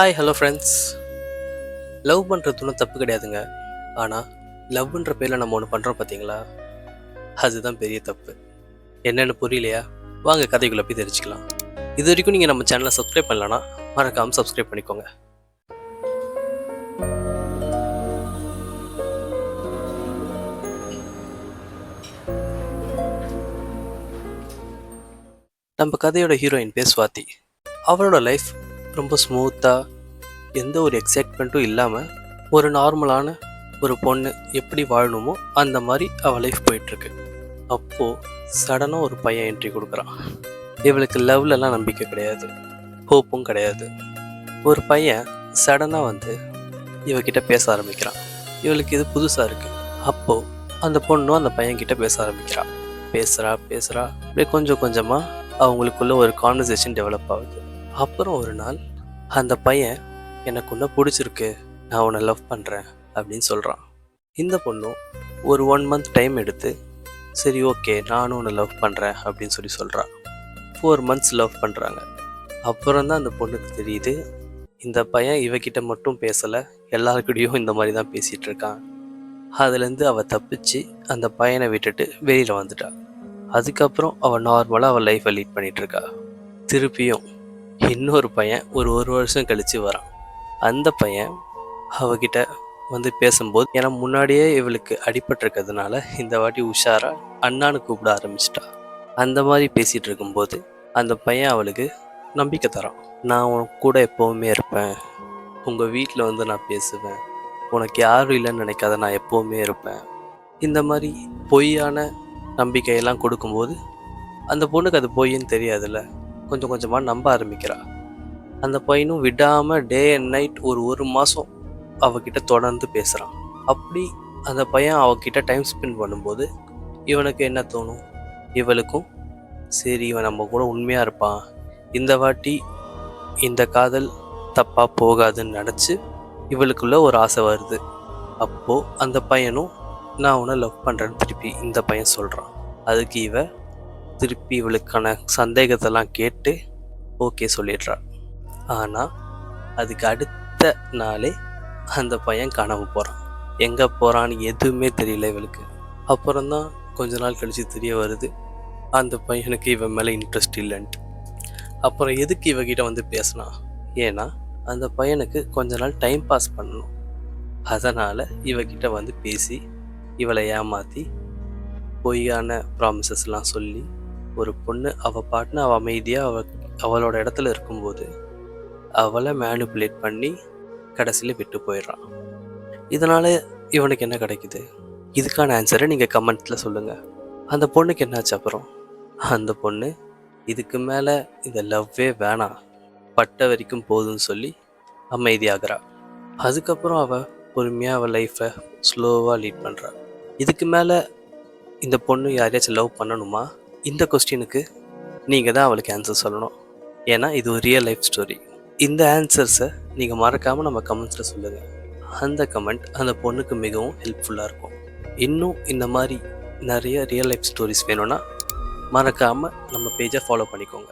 Hi hello friends love பண்ணுறது ஒன்றும் தப்பு கிடையாதுங்க. ஆனால் லவ்ன்ற பேரில் நம்ம ஒன்று பண்ணுறோம் பார்த்தீங்களா அதுதான் பெரிய தப்பு. என்னென்னு புரியலையா? வாங்க கதைக்குள்ளே போய் தெரிஞ்சுக்கலாம். இது வரைக்கும் நீங்கள் நம்ம சேனலை சப்ஸ்கிரைப் பண்ணலன்னா மறக்காமல் சப்ஸ்கிரைப் பண்ணிக்கோங்க. நம்ம கதையோட ஹீரோயின் பேர் சுவாதி. அவளோட லைஃப் ரொம்ப ஸ்மூத்தாக எந்த ஒரு எக்ஸைட்மெண்ட்டும் இல்லாமல் ஒரு நார்மலான ஒரு பொண்ணு எப்படி வாழணுமோ அந்த மாதிரி அவள் லைஃப் போயிட்டுருக்கு. அப்போது சடனாக ஒரு பையன் என்ட்ரி கொடுக்குறான். இவளுக்கு லவ்லலாம் நம்பிக்கை கிடையாது. ஹோப்பும் கிடையாது. ஒரு பையன் சடனாக வந்து இவகிட்ட பேச ஆரம்பிக்கிறான். இவளுக்கு இது புதுசாக இருக்குது அப்போது அந்த பொண்ணும் அந்த பையன்கிட்ட பேச ஆரம்பிக்கிறான். பேசுகிறா பேசுகிறா அப்படியே கொஞ்சம் கொஞ்சமாக அவங்களுக்குள்ள ஒரு கான்வர்சேஷன் டெவலப் ஆகுது. அப்புறம் ஒரு நாள் அந்த பையன் எனக்கு உன்னை பிடிச்சிருக்கு. நான் உன்னை லவ் பண்ணுறேன் அப்படின்னு சொல்கிறான் இந்த பொண்ணும் ஒரு ஒன் மந்த் டைம் எடுத்து சரி ஓகே நானும் உன்னை லவ் பண்ணுறேன் அப்படின்னு சொல்லி சொல்கிறான் ஃபோர் மந்த்ஸ் லவ் பண்ணுறாங்க அப்புறம் தான் அந்த பொண்ணுக்கு தெரியுது இந்த பையன் இவகிட்ட மட்டும் பேசலை. எல்லாருக்கிட்டையும் இந்த மாதிரி தான் பேசிகிட்டு இருக்கான். அதுலேருந்து அவள் தப்பிச்சு அந்த பையனை விட்டுட்டு வெளியில் வந்துட்டாள் அதுக்கப்புறம் அவள் நார்மலாக அவள் லைஃப்பை லீட் பண்ணிகிட்ருக்கா திருப்பியும் இன்னொரு பையன் ஒரு ஒரு வருஷம் கழித்து வரான். அந்த பையன் அவகிட்ட வந்து பேசும்போது ஏன்னா முன்னாடியே இவளுக்கு அடிபட்டிருக்கிறதுனால இந்த வாட்டி உஷாரா அண்ணான்னு கூப்பிட ஆரம்பிச்சிட்டா. அந்த மாதிரி பேசிகிட்டு இருக்கும்போது அந்த பையன் அவளுக்கு நம்பிக்கை தரான். நான் உன் கூட எப்போவுமே இருப்பேன். உங்கள் வீட்டில் வந்து நான் பேசுவேன். உனக்கு யாரும் இல்லைன்னு நினைக்காத நான் எப்போவுமே இருப்பேன். இந்த மாதிரி பொய்யான நம்பிக்கையெல்லாம் கொடுக்கும்போது அந்த பொண்ணுக்கு அது பொய்ன்னு தெரியாதுல்ல. கொஞ்சம் கொஞ்சமாக நம்ப ஆரம்பிக்கிறா. அந்த பையனும் விடாமல் டே அண்ட் நைட் ஒரு ஒரு மாதம் அவகிட்ட தொடர்ந்து பேசுகிறான் அப்படி அந்த பையன் அவகிட்ட டைம் ஸ்பெண்ட் பண்ணும்போது இவனுக்கு என்ன தோணும்? இவளுக்கும் சரி இவன் நம்ம கூட உண்மையாக இருப்பான். இந்த வாட்டி இந்த காதல் தப்பாக போகாதுன்னு நினச்சி இவளுக்குள்ள ஒரு ஆசை வருது. அப்போது அந்த பையனும் நான் உன்னை லவ் பண்ணுறேன்னு திருப்பி இந்த பையன் சொல்கிறான் அதுக்கு இவ திருப்பி இவளுக்கான சந்தேகத்தெல்லாம் கேட்டு ஓகே சொல்லிடுறாள். ஆனால் அதுக்கு அடுத்த நாளே அந்த பையன் காணாமல் போகிறான் எங்கே போகிறான்னு எதுவுமே தெரியல இவளுக்கு. அப்புறம்தான் கொஞ்ச நாள் கழித்து தெரிய வருது அந்த பையனுக்கு இவன் மேலே இன்ட்ரெஸ்ட் இல்லைன்ட்டு. அப்புறம் எதுக்கு இவகிட்ட வந்து பேசினா? ஏன்னா அந்த பையனுக்கு கொஞ்ச நாள் டைம் பாஸ் பண்ணணும். அதனால் இவகிட்ட வந்து பேசி இவளை ஏமாற்றி பொய்யான ப்ராமிசஸ்லாம் சொல்லி ஒரு பொண்ணு அவள் பாட்டுன்னு அவள் அமைதியாக அவ அவளோட இடத்துல இருக்கும்போது அவளை மேனுப்புலேட் பண்ணி கடைசியில் விட்டு போயிடுறான் இதனால் இவனுக்கு என்ன கிடைக்குது? இதுக்கான ஆன்சரை நீங்கள் கமெண்ட்டில் சொல்லுங்கள் அந்த பொண்ணுக்கு என்னாச்சு அப்புறம்? அந்த பொண்ணு இதுக்கு மேலே இந்த லவ்வே வேணாம். பட்ட வரைக்கும் போதும்னு சொல்லி அமைதியாகிறா. அதுக்கப்புறம் அவள் பொறுமையாக அவள் லைஃப்பை ஸ்லோவாக லீட் பண்ணுறா இதுக்கு மேலே இந்த பொண்ணு யாரையாச்சும் லவ் பண்ணணுமா? இந்த கொஸ்டினுக்கு நீங்கள் தான் அவளுக்கு ஆன்சர் சொல்லணும். ஏன்னா இது ஒரு ரியல் லைஃப் ஸ்டோரி இந்த ஆன்சர்ஸை நீங்கள் மறக்காமல் நம்ம கமெண்ட்ஸில் சொல்லுங்கள் அந்த கமெண்ட் அந்த பொண்ணுக்கு மிகவும் ஹெல்ப்ஃபுல்லாக இருக்கும். இன்னும் இந்த மாதிரி நிறைய ரியல் லைஃப் ஸ்டோரிஸ் வேணும்னா மறக்காமல் நம்ம பேஜை ஃபாலோ பண்ணிக்கோங்க.